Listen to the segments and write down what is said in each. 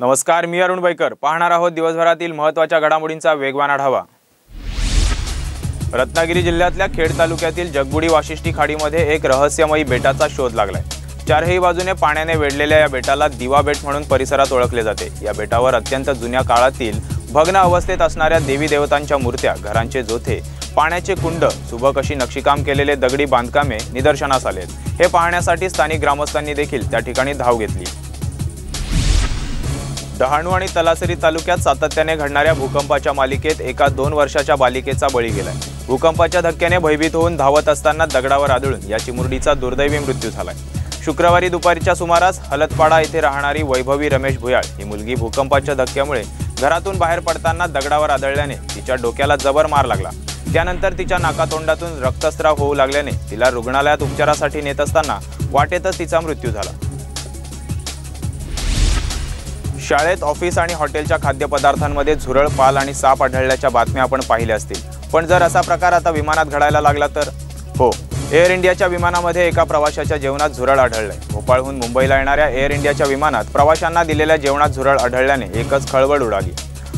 नमस्कार मी अरुण बैकर. पाहणार आहोत दिवसभरातील महत्त्वाच्या घडामोडींचा वेगवान आढावा. रत्नागिरी जिल्ह्यातल्या खेड तालुक्यातील जगबुडी वाशिष्ठी खाडीमध्ये एक रहस्यमयी बेटाचा शोध लागलाय. चारही बाजूने पाण्याने वेढलेल्या या बेटाला दिवा बेट म्हणून परिसरात ओळखले जाते. या बेटावर अत्यंत जुन्या काळातील भग्न अवस्थेत असणाऱ्या देवी देवतांच्या मूर्त्या घरांचे जोथे पाण्याचे कुंड सुबक अशी नक्षीकाम केलेले दगडी बांधकामे निदर्शनास आलेत. हे पाहण्यासाठी स्थानिक ग्रामस्थांनी देखील त्या ठिकाणी धाव घेतली. डहाणू आणि तलासरी तालुक्यात सातत्याने घडणाऱ्या भूकंपाच्या मालिकेत एका दोन वर्षाच्या बालिकेचा बळी गेलाय. भूकंपाच्या धक्क्याने भयभीत होऊन धावत असताना दगडावर आदळून या चिमुरडीचा दुर्दैवी मृत्यू झालाय. शुक्रवारी दुपारीच्या सुमारास हलतपाडा येथे राहणारी वैभवी रमेश भुयाळ ही मुलगी भूकंपाच्या धक्क्यामुळे घरातून बाहेर पडताना दगडावर आदळल्याने तिच्या डोक्याला जबर मार लागला. त्यानंतर तिच्या नाकातोंडातून रक्तस्राव होऊ लागल्याने तिला रुग्णालयात उपचारासाठी नेत असताना वाटेतच तिचा मृत्यू झाला. शाळेत ऑफिस आणि हॉटेलच्या खाद्यपदार्थांमध्ये झुरळ पाल आणि साप आढळल्याच्या बातम्या आपण पाहिल्या असतील. पण जर असा प्रकार आता विमानात घडायला लागला तर? हो. एअर इंडियाच्या विमानामध्ये एका प्रवाशाच्या जेवणात झुरळ आढळलंय. भोपाळहून मुंबईला येणाऱ्या एअर इंडियाच्या विमानात प्रवाशांना दिलेल्या जेवणात झुरळ आढळल्याने एकच खळबळ उडाली.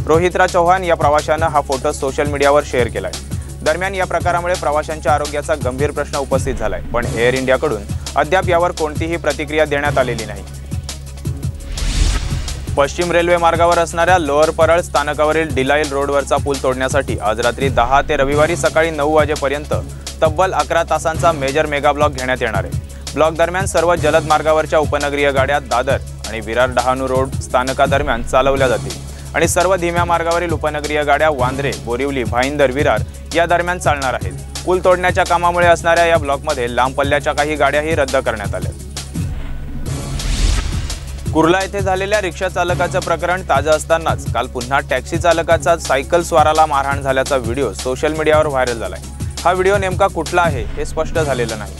रोहितराव चौहान या प्रवाशानं हा फोटो सोशल मीडियावर शेअर केलाय. दरम्यान या प्रकारामुळे प्रवाशांच्या आरोग्याचा गंभीर प्रश्न उपस्थित झालाय. पण एअर इंडियाकडून अद्याप यावर कोणतीही प्रतिक्रिया देण्यात आलेली नाही. पश्चिम रेल्वे मार्गावर असणाऱ्या लोअर परळ स्थानकावरील डिलाईल रोडवरचा पूल तोडण्यासाठी आज रात्री दहा ते रविवारी सकाळी नऊ वाजेपर्यंत तब्बल अकरा तासांचा मेजर मेगा ब्लॉक घेण्यात येणार आहे. ब्लॉक दरम्यान सर्व जलद मार्गावरच्या उपनगरीय गाड्या दादर आणि विरार डहाणू रोड स्थानकादरम्यान चालवल्या जातील. आणि सर्व धीम्या मार्गावरील उपनगरीय गाड्या वांद्रे बोरिवली भाईंदर विरार या दरम्यान चालणार आहेत. पूल तोडण्याच्या कामामुळे असणाऱ्या या ब्लॉकमध्ये लांब पल्ल्याच्या काही गाड्याही रद्द करण्यात आल्या कुर्ला येथे झालेल्या रिक्षा चालकाचं प्रकरण ताजं असतानाच काल पुन्हा टॅक्सी चालकाचा सायकल स्वाराला मारहाण झाल्याचा व्हिडिओ सोशल मीडियावर व्हायरल झालाय. हा व्हिडिओ नेमका कुठला आहे हे स्पष्ट झालेलं नाही.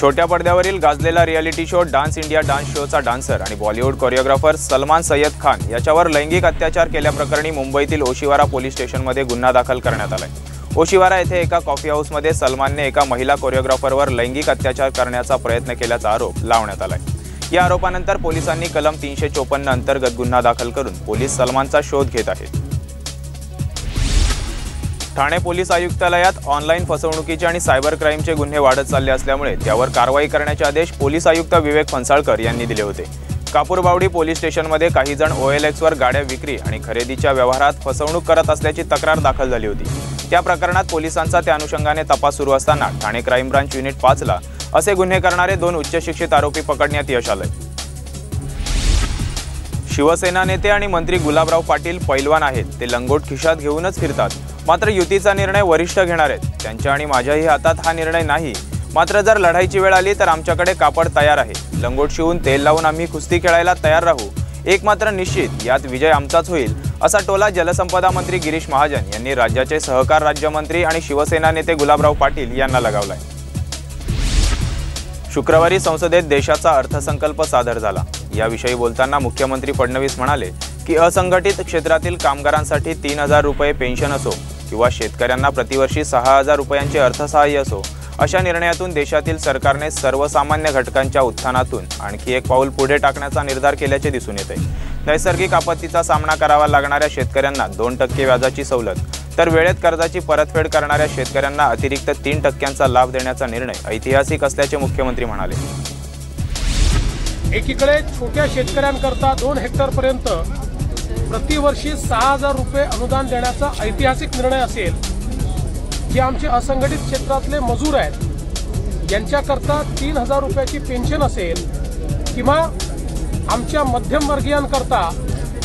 छोट्या पडद्यावरील गाजलेला reality show dance India dance शोचा डान्सर आणि बॉलिवूड कोरिओग्राफर सलमान सय्यद खान याच्यावर लैंगिक अत्याचार केल्याप्रकरणी मुंबईतील ओशिवारा पोलीस स्टेशनमध्ये गुन्हा दाखल करण्यात आलाय. ओशिवारा येथे एका कॉफी हाऊसमध्ये सलमानने एका महिला कोरिओग्राफरवर लैंगिक अत्याचार करण्याचा प्रयत्न केल्याचा आरोप लावण्यात आलाय. या आरोपानंतर पोलिसांनी कलम तीनशे चोपन्न अंतर्गत गुन्हा दाखल करून पोलीस सलमानचा शोध घेत आहेत. ठाणे पोलीस आयुक्तालयात ऑनलाईन फसवणुकीचे आणि सायबर क्राईमचे गुन्हे वाढत चालले असल्यामुळे त्यावर कारवाई करण्याचे आदेश पोलीस आयुक्त विवेक फणसाळकर यांनी दिले होते. कापूरबावडी पोलीस स्टेशनमध्ये काही जण ओएलएक्सवर गाड्या विक्री आणि खरेदीच्या व्यवहारात फसवणूक करत असल्याची तक्रार दाखल झाली होती. त्या प्रकरणात पोलिसांचा त्या अनुषंगाने तपास सुरू असताना ठाणे क्राईम ब्रांच युनिट पाचला असे गुन्हे करणारे दोन उच्च शिक्षित आरोपी पकडण्यात यश आलंय. शिवसेना नेते आणि मंत्री गुलाबराव पाटील पैलवान आहेत. ते लंगोट खिशात घेऊनच फिरतात. मात्र युतीचा निर्णय वरिष्ठ घेणार आहेत. त्यांच्या आणि माझ्याही हातात हा निर्णय नाही. मात्र जर लढाईची वेळ आली तर आमच्याकडे कापड तयार आहे. लंगोट शिवून तेल लावून आम्ही कुस्ती खेळायला तयार राहू. एक मात्र निश्चित यात विजय आमचाच होईल. असा टोला जलसंपदा मंत्री गिरीश महाजन यांनी राज्याचे सहकार राज्यमंत्री आणि शिवसेना नेते गुलाबराव पाटील यांना लगावलाय. शुक्रवारी संसदेत देशाचा अर्थसंकल्प सादर झाला. याविषयी बोलताना मुख्यमंत्री फडणवीस म्हणाले की असंघटित क्षेत्रातील कामगारांसाठी तीन हजार रुपये पेन्शन असो किंवा शेतकऱ्यांना प्रतिवर्षी सहा हजार रुपयांचे अर्थसहाय्य असो अशा निर्णयातून देशातील सरकारने सर्वसामान्य घटकांच्या उत्थानातून आणखी एक पाऊल पुढे टाकण्याचा निर्धार केल्याचे दिसून येते नैसर्गिक आपत्तीचा सामना करावा लागणाऱ्या शेतकऱ्यांना दोन टक्के व्याजाची सवलत. तर वेळेत कर्जाची परतफेड करणाऱ्या शेतकऱ्यांना अतिरिक्त तीन टक्क्यांचा लाभ देण्याचा निर्णय ऐतिहासिक असल्याचे मुख्यमंत्री म्हणाले. एकीकडे छोट्या शेतकऱ्यांकरता दोन हेक्टरपर्यंत प्रतिवर्षी सहा हजार रुपये अनुदान देण्याचा ऐतिहासिक निर्णय असेल जे आमचे असंघटित क्षेत्रातले मजूर आहेत. यांच्याकरता तीन हजार रुपयाची पेन्शन असेल किंवा आमच्या मध्यमवर्गीयांकरता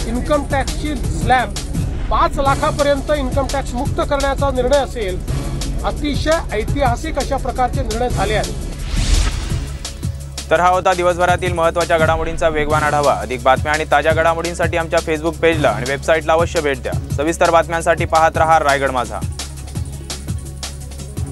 इन्कम टॅक्सची स्लॅब पाच लाखापर्यंत इन्कम टॅक्स मुक्त करण्याचा निर्णय असेल अतिशय ऐतिहासिक अशा प्रकारचे निर्णय झाले आहेत. तर हा होता दिवसभरातील महत्त्वाच्या घडामोडींचा वेगवान आढावा. अधिक बातम्या आणि ताज्या घडामोडींसाठी आमच्या फेसबुक पेजला आणि वेबसाईटला अवश्य भेट द्या. सविस्तर बातम्यांसाठी पाहत रहा रायगड माझा.